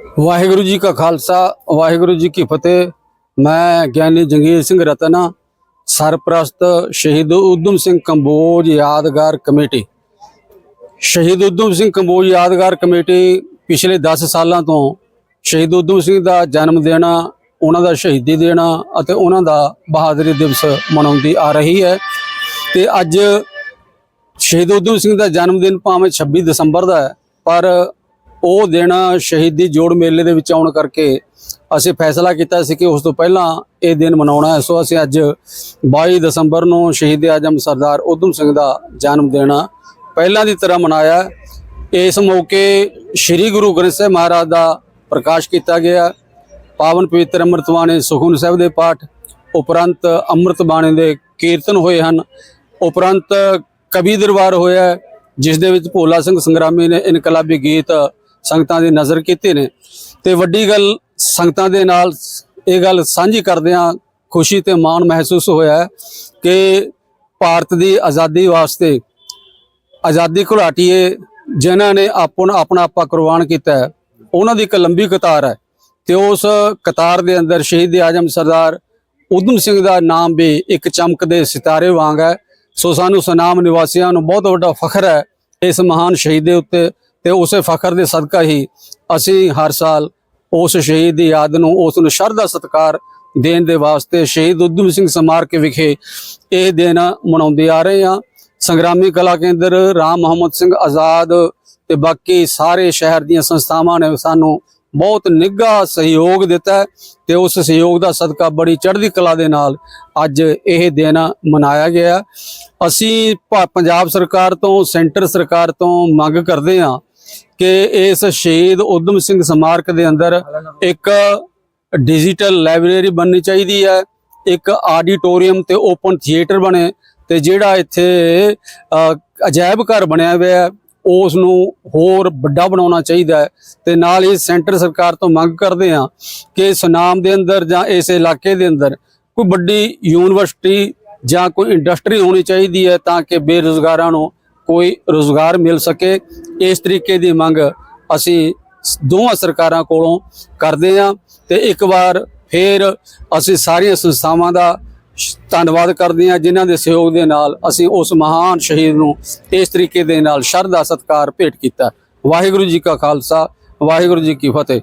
ਵਾਹਿਗੁਰੂ ਜੀ ਕਾ ਖਾਲਸਾ, ਵਾਹਿਗੁਰੂ ਜੀ ਕੀ ਫਤਿਹ। ਮੈਂ ਗਿਆਨੀ ਜੰਗੀਰ ਸਿੰਘ ਰਤਨਾ ਸਰਪ੍ਰਸਤ ਸ਼ਹੀਦ ਉਦਮ ਸਿੰਘ ਕੰਬੋਜ ਯਾਦਗਾਰ ਕਮੇਟੀ। ਸ਼ਹੀਦ ਉਦਮ ਸਿੰਘ ਕੰਬੋਜ ਯਾਦਗਾਰ ਕਮੇਟੀ ਪਿਛਲੇ 10 ਸਾਲਾਂ ਤੋਂ ਸ਼ਹੀਦ ਉਦਮ ਸਿੰਘ ਦਾ ਜਨਮ ਦਿਨ, ਉਹਨਾਂ ਦਾ ਸ਼ਹੀਦੀ ਦੇਣਾ ਅਤੇ ਉਹਨਾਂ ਦਾ ਬਹਾਦਰੀ ਦਿਵਸ ਮਨਾਉਂਦੀ ਆ ਰਹੀ ਹੈ। ਤੇ ਅੱਜ ਸ਼ਹੀਦ ਉਦਮ ਸਿੰਘ ਦਾ ਜਨਮ ਦਿਨ ਭਾਵੇਂ 26 ਦਸੰਬਰ ਦਾ ਹੈ, ਪਰ ਉਹ ਦਿਨ ਸ਼ਹੀਦੀ ਜੋੜ ਮੇਲੇ ਦੇ ਵਿੱਚ ਆਉਣ ਕਰਕੇ ਅਸੀਂ ਫੈਸਲਾ ਕੀਤਾ ਸੀ ਕਿ ਉਸ ਤੋਂ ਪਹਿਲਾਂ ਇਹ ਦਿਨ ਮਨਾਉਣਾ ਹੈ। ਸੋ ਅਸੀਂ ਅੱਜ 22 ਦਸੰਬਰ ਨੂੰ ਸ਼ਹੀਦ ਆਜਮ ਸਰਦਾਰ ਉਦਮ ਸਿੰਘ ਦਾ ਜਨਮ ਦਿਨ ਪਹਿਲਾਂ ਦੀ ਤਰ੍ਹਾਂ ਮਨਾਇਆ ਇਸ ਮੌਕੇ ਸ੍ਰੀ ਗੁਰੂ ਗ੍ਰੰਥ ਸਾਹਿਬ ਮਹਾਰਾਜ ਦਾ ਪ੍ਰਕਾਸ਼ ਕੀਤਾ ਗਿਆ। ਪਾਵਨ ਪਵਿੱਤਰ ਅੰਮ੍ਰਿਤ ਬਾਣੀ ਸੁਖਮਨੀ ਸਾਹਿਬ ਦੇ ਪਾਠ, ਉਪਰੰਤ ਅੰਮ੍ਰਿਤ ਬਾਣੀ ਦੇ ਕੀਰਤਨ ਹੋਏ ਹਨ। ਉਪਰੰਤ ਕਵੀ ਦਰਬਾਰ ਹੋਇਆ ਜਿਸ ਦੇ ਵਿੱਚ ਭੋਲਾ ਸਿੰਘ ਸੰਗਰਾਮੀ ਨੇ ਇਨਕਲਾਬੀ ਗੀਤ ਸੰਗਤਾਂ ਦੀ ਨਜ਼ਰ ਕੀਤੇ ਨੇ। ਤੇ ਵੱਡੀ ਗੱਲ ਸੰਗਤਾਂ ਦੇ ਨਾਲ ਇਹ ਗੱਲ ਸਾਂਝੀ ਕਰਦਿਆਂ ਖੁਸ਼ੀ ਤੇ ਮਾਣ ਮਹਿਸੂਸ ਹੋਇਆ ਕਿ ਭਾਰਤ ਦੀ ਆਜ਼ਾਦੀ ਵਾਸਤੇ ਆਜ਼ਾਦੀ ਘੁਲਾਟੀਏ ਜਿਨ੍ਹਾਂ ਨੇ ਆਪਣਾ ਆਪਣਾ ਆਪਾ ਕੁਰਬਾਨ ਕੀਤਾ ਹੈ, ਉਹਨਾਂ ਦੀ ਇੱਕ ਲੰਬੀ ਕਤਾਰ ਹੈ ਤੇ ਉਸ ਕਤਾਰ ਦੇ ਅੰਦਰ ਸ਼ਹੀਦ ਆਜਮ ਸਰਦਾਰ ਉਦਮ ਸਿੰਘ ਦਾ ਨਾਮ ਵੀ ਇੱਕ ਚਮਕਦੇ ਸਿਤਾਰੇ ਵਾਂਗ ਹੈ। ਸੋ ਸਾਨੂੰ ਸੁਨਾਮ ਨਿਵਾਸੀਆਂ ਨੂੰ ਬਹੁਤ ਵੱਡਾ ਫਖਰ ਹੈ ਇਸ ਮਹਾਨ ਸ਼ਹੀਦ ਦੇ ਉੱਤੇ। ਤੇ ਉਸੇ ਫਖਰ ਦੇ ਸਦਕਾ ਹੀ ਅਸੀਂ ਹਰ ਸਾਲ ਉਸ ਸ਼ਹੀਦ ਦੀ ਯਾਦ ਨੂੰ, ਉਸ ਨੂੰ ਸ਼ਰਧਾ ਸਤਿਕਾਰ ਦੇਣ ਦੇ ਵਾਸਤੇ ਸ਼ਹੀਦ ਉਦਮ ਸਿੰਘ ਸਮਾਰਕ ਵਿਖੇ ਇਹ ਦਿਨ ਮਨਾਉਂਦੇ ਆ ਰਹੇ ਹਾਂ। ਸੰਗਰਾਮੀ ਕਲਾ ਕੇਂਦਰ ਰਾਮ ਮੁਹੰਮਦ ਸਿੰਘ ਆਜ਼ਾਦ ਤੇ ਬਾਕੀ ਸਾਰੇ ਸ਼ਹਿਰ ਦੀਆਂ ਸੰਸਥਾਵਾਂ ਨੇ ਸਾਨੂੰ ਬਹੁਤ ਨਿੱਘਾ ਸਹਿਯੋਗ ਦਿੱਤਾ ਹੈ ਤੇ ਉਸ ਸਹਿਯੋਗ ਦਾ ਸਦਕਾ ਬੜੀ ਚੜ੍ਹਦੀ ਕਲਾ ਦੇ ਨਾਲ ਅੱਜ ਇਹ ਦਿਨ ਮਨਾਇਆ ਗਿਆ ਅਸੀਂ ਪੰਜਾਬ ਸਰਕਾਰ ਤੋਂ, ਸੈਂਟਰ ਸਰਕਾਰ ਤੋਂ ਮੰਗ ਕਰਦੇ ਹਾਂ ਕਿ ਇਸ ਸ਼ਹੀਦ ਉਦਮ ਸਿੰਘ ਸਮਾਰਕ ਦੇ ਅੰਦਰ ਇੱਕ ਡਿਜੀਟਲ ਲਾਇਬ੍ਰੇਰੀ ਬਣਨੀ ਚਾਹੀਦੀ ਹੈ, ਇੱਕ ਆਡੀਟੋਰੀਅਮ ਤੇ ਓਪਨ ਥੀਏਟਰ ਬਣੇ ਤੇ ਜਿਹੜਾ ਇੱਥੇ ਅਜਾਇਬ ਘਰ ਬਣਿਆ ਹੋਇਆ ਹੈ ਉਸ ਨੂੰ ਹੋਰ ਵੱਡਾ ਬਣਾਉਣਾ ਚਾਹੀਦਾ ਹੈ ਤੇ ਨਾਲ ਹੀ ਸੈਂਟਰ ਸਰਕਾਰ ਤੋਂ ਮੰਗ ਕਰਦੇ ਹਾਂ ਕਿ ਸੁਨਾਮ ਦੇ ਅੰਦਰ ਜਾਂ ਇਸ ਇਲਾਕੇ ਦੇ ਅੰਦਰ ਕੋਈ ਵੱਡੀ ਯੂਨੀਵਰਸਿਟੀ ਜਾਂ ਕੋਈ ਇੰਡਸਟਰੀ ਹੋਣੀ ਚਾਹੀਦੀ ਹੈ ਤਾਂ ਕਿ ਬੇਰੁਜ਼ਗਾਰਾਂ ਨੂੰ ਕੋਈ ਰੋਜ਼ਗਾਰ ਮਿਲ ਸਕੇ ਇਸ ਤਰੀਕੇ ਦੀ ਮੰਗ ਅਸੀਂ ਦੋਵਾਂ ਸਰਕਾਰਾਂ ਕੋਲੋਂ ਕਰਦੇ ਹਾਂ ਤੇ ਇੱਕ ਵਾਰ ਫਿਰ ਅਸੀਂ ਸਾਰੀਆਂ ਸੰਸਥਾਵਾਂ ਦਾ ਧੰਨਵਾਦ ਕਰਦੇ ਹਾਂ, ਜਿਨ੍ਹਾਂ ਦੇ ਸਹਿਯੋਗ ਦੇ ਨਾਲ ਅਸੀਂ ਉਸ ਮਹਾਨ ਸ਼ਹੀਦ ਨੂੰ ਇਸ ਤਰੀਕੇ ਦੇ ਨਾਲ ਸ਼ਰਧਾ ਸਤਕਾਰ ਭੇਟ ਕੀਤਾ। ਵਾਹਿਗੁਰੂ ਜੀ ਕਾ ਖਾਲਸਾ, ਵਾਹਿਗੁਰੂ ਜੀ ਕੀ ਫਤਿਹ।